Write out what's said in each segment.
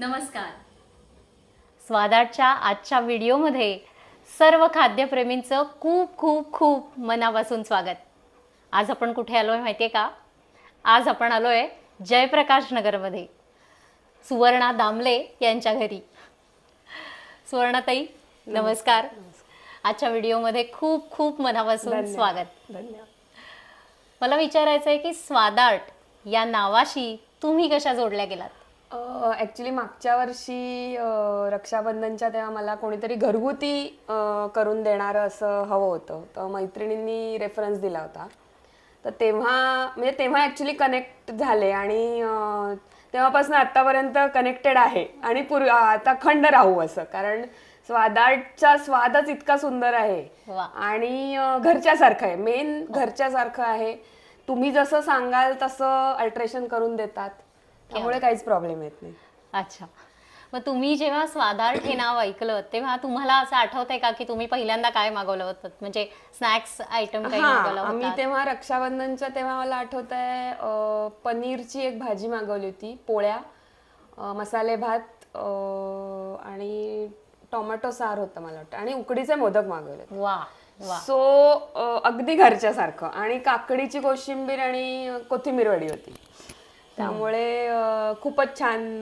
नमस्कार. स्वादाच्या आजच्या व्हिडिओमध्ये सर्व खाद्यप्रेमींचं खूप खूप खूप मनापासून स्वागत. आज आपण कुठे आलो आहे माहिती आहे का? आज आपण आलो आहे जयप्रकाश नगरमध्ये. सुवर्णा दामले यांच्या घरी. सुवर्णाताई नमस्कार. आजच्या व्हिडिओमध्ये खूप खूप मनापासून स्वागत. धन्यवाद. मला विचारायचं आहे की स्वादार्ट या नावाशी तुम्ही कशा जोडल्या गेलात? ॲक्च्युली मागच्या वर्षी रक्षाबंधनच्या तेव्हा मला कोणीतरी घरगुती करून देणारं असं हवं होतं. तर मैत्रिणींनी रेफरन्स दिला होता. तर तेव्हा म्हणजे तेव्हा ॲक्च्युली कनेक्ट झाले आणि तेव्हापासून आत्तापर्यंत कनेक्टेड आहे. आणि पूर्व आता खंड राहू असं. कारण स्वादार्टचा स्वादच इतका सुंदर आहे. आणि घरच्यासारखं आहे. मेन घरच्यासारखं आहे. तुम्ही जसं सांगाल तसं अल्ट्रेशन करून देतात. त्यामुळे काहीच प्रॉब्लेम येत नाही. अच्छा. मग तुम्ही जेव्हा स्वादार्थ हे नाव ऐकलं तेव्हा तुम्हाला असं आठवतंय का की तुम्ही पहिल्यांदा काय मागवलं होतं? म्हणजे स्नॅक्स आयटम काही मागवलं होतं तेव्हा रक्षाबंधनच्या तेव्हा मला आठवत आहे पनीरची एक भाजी मागवली होती पोळ्या अ, मसाले भात अ, आणि टोमॅटो सार होतं मला वाटतं. आणि उकडीचे मोदक मागवले वा वा. सो अगदी घरच्यासारखं. आणि काकडीची कोशिंबीर आणि कोथिंबीर वडी होती. त्यामुळे खूपच छान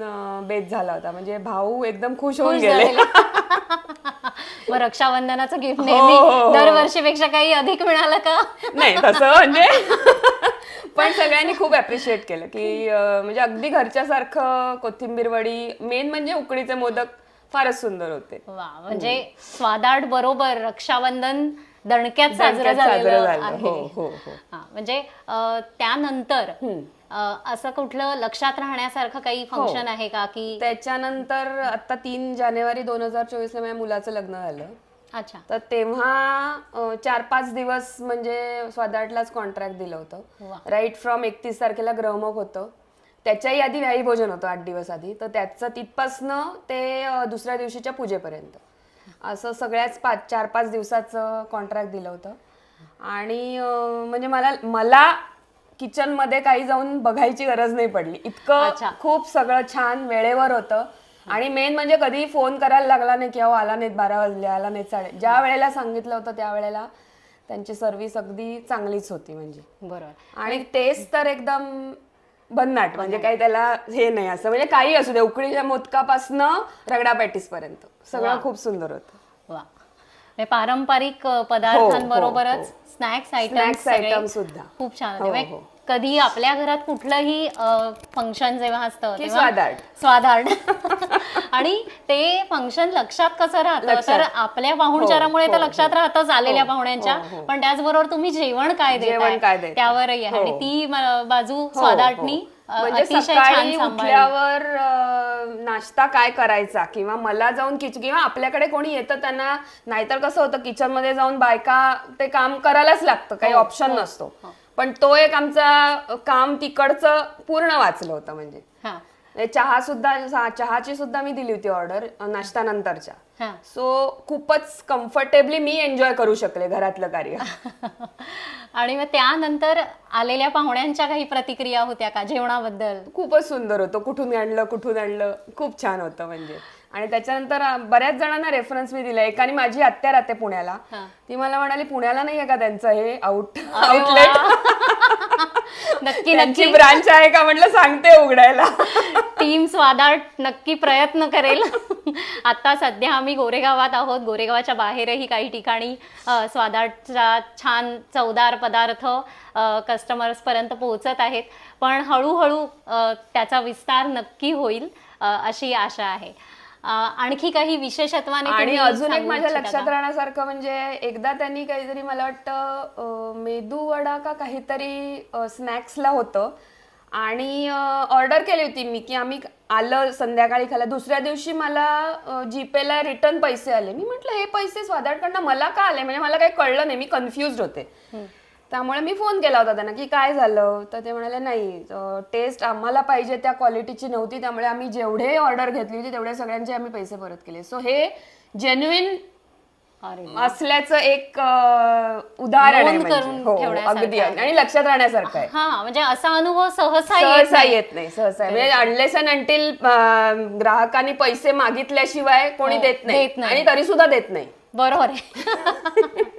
बेत झाला होता. म्हणजे भाऊ एकदम खुश होऊन गेले. मग रक्षाबंधनाचं गिफ्ट हो, नेहमी हो, हो. दरवर्षीपेक्षा काही अधिक मिळालं का? नाही तसं म्हणजे पण सगळ्यांनी खूप अप्रिशिएट केलं की म्हणजे अगदी घरच्यासारखं कोथिंबीर वडी मेन म्हणजे उकडीचे मोदक फारच सुंदर होते. वा म्हणजे स्वादार्ट बरोबर रक्षाबंधन दणक्यात साजरं झालेलं झालं. आहे. म्हणजे त्यानंतर असं कुठलं लक्षात राहण्यासारखं काही हो. फंक्शन आहे का की त्याच्यानंतर आता तीन जानेवारी दोन हजार चोवीस ला माझ्या मुलाचं लग्न झालं. अच्छा. तर तेव्हा चार पाच दिवस म्हणजे स्वादाटलाच कॉन्ट्रॅक्ट दिलं. होतं. राईट फ्रॉम एकतीस तारखेला ग्रहमोग होतं. त्याच्याही आधी व्याही भोजन होतं आठ दिवस आधी. तर त्याचं तिथपासनं ते दुसऱ्या दिवशीच्या पूजेपर्यंत. असं सगळ्याच पाच चार पाच दिवसाचं कॉन्ट्रॅक्ट दिलं होतं. आणि म्हणजे मला मला किचनमध्ये काही जाऊन बघायची गरज नाही पडली. इतकं अच्छा. खूप सगळं छान वेळेवर होतं. आणि मेन म्हणजे कधी फोन करायला लागला नाही की अहो आला नाहीत बारा वाजले आला नाहीत साडे ज्या वेळेला सांगितलं होतं त्या वेळेला त्यांची सर्व्हिस अगदी चांगलीच होती म्हणजे. बरोबर. आणि तेच तर एकदम भन्नाट म्हणजे काही त्याला हे नाही असं. म्हणजे काही असू दे उकडीच्या मोदकापासनं रगडा पॅटीस पर्यंत सगळं खूप सुंदर होतं. वा. पारंपरिक पदार्थांबरोबरच हो. स्नॅक्स आयटम Snacks item सुद्धा. खूप छान हो, होते म्हणजे हो. कधी आपल्या घरात कुठलंही फंक्शन जेव्हा असतं तेव्हा. स्वादार्ट आणि ते फंक्शन लक्षात कसं राहतं. तर आपल्या पाहुणचारामुळे हो, तर हो, लक्षात राहतच आलेल्या पाहुण्यांच्या हो, हो. पण त्याचबरोबर तुम्ही जेवण काय देताय. त्यावरही आहे आणि हो. ती बाजू हो, स्वादार्टनी हो. म्हणजे अतिशय छान उठल्यावर नाश्ता काय करायचा? किंवा मला जाऊन किचन किंवा आपल्याकडे कोणी येतं त्यांना नाहीतर कसं होतं किचनमध्ये जाऊन बायका ते काम करायलाच लागतं काही हो, ऑप्शन नसतो. पण तो एक आमचा काम तिकडचं पूर्ण वाचलं होतं हा. म्हणजे चहा सुद्धा चहाची सुद्धा मी दिली होती ऑर्डर नाश्ता नंतरच्या हा. सो खूपच कम्फर्टेबली मी एन्जॉय करू शकले घरातलं कार्य. आणि मग त्यानंतर आलेल्या पाहुण्यांच्या काही प्रतिक्रिया होत्या का जेवणाबद्दल? खूपच सुंदर होतं. कुठून आणलं कुठून आणलं? खूप छान होतं म्हणजे. आणि त्याच्यानंतर अं, बऱ्याच जणांना रेफरन्स मी दिला. एकाने माझी आत्या राहते पुण्याला. हा. ती मला म्हणाली पुण्याला नाही आहे का त्यांचं हे आउट आउटलेट. नक्की नक्की. ब्रांच आहे का म्हटलं सांगते उघडायला. टीम स्वादार्ट नक्की प्रयत्न करेल. आता सध्या आम्ही गोरेगावात आहोत. गोरेगावाच्या बाहेरही काही ठिकाणी अ, स्वादार्टचा छान चवदार पदार्थ कस्टमर्स पर्यंत पोहोचत आहेत. पण हळूहळू त्याचा विस्तार नक्की होईल अशी आशा आहे. आणखी काही विशेषत्वाने आणि अजून एक माझ्या लक्षात? राहण्यासारखं म्हणजे एकदा त्यांनी काहीतरी मला वाटतं मेदू वडा का काहीतरी स्नॅक्सला होतं. आणि ऑर्डर केली होती मी की आम्ही आलं संध्याकाळी खायला. दुसऱ्या दिवशी मला जीपेला रिटर्न पैसे आले. मी म्हटलं हे पैसे स्वादाटकडनं मला का आले? म्हणजे मला काही कळलं नाही. मी कन्फ्युज होते. त्यामुळे मी फोन केला होता त्यांना की काय झालं? तर ते म्हणाले नाही टेस्ट आम्हाला पाहिजे त्या क्वालिटीची नव्हती त्यामुळे आम्ही जेवढे ऑर्डर घेतली होती तेवढे सगळ्यांचे आम्ही पैसे परत केले. सो हे जेन्युइन असल्याचं एक उदाहरण म्हणजे. करून हो, अगदी. आणि लक्षात राहण्यासारखं आहे. हा म्हणजे असा अनुभव सहसा येत सहसा नाही. येत नाही सहसा म्हणजे अनलेस अँड अंटील ग्राहकांनी पैसे मागितल्याशिवाय कोणी हो, देत नाही. आणि तरी सुद्धा देत नाही. बरोबर आहे.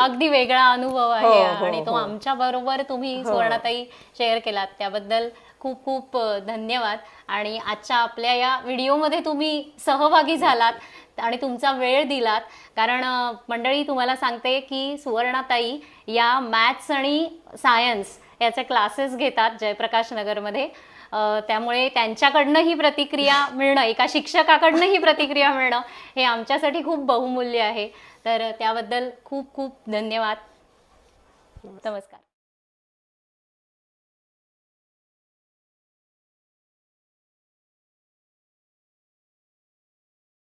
अगदी वेगळा अनुभव आहे हो, हो, आणि तो हो. आमच्या बरोबर तुम्ही सुवर्णाताई शेअर केलात. त्याबद्दल खूप खूप धन्यवाद. आणि आजच्या आपल्या या व्हिडिओमध्ये तुम्ही सहभागी झालात आणि तुमचा वेळ दिलात. कारण मंडळी तुम्हाला सांगते की सुवर्णाताई या मॅथ्स आणि सायन्स याचे क्लासेस घेतात जयप्रकाश नगरमध्ये. त्यामुळे त्यांच्याकडनं ही प्रतिक्रिया मिळणं एका शिक्षकाकडनं ही प्रतिक्रिया मिळणं हे आमच्यासाठी खूप बहुमूल्य आहे. तर त्याबद्दल खूप खूप धन्यवाद. नमस्कार.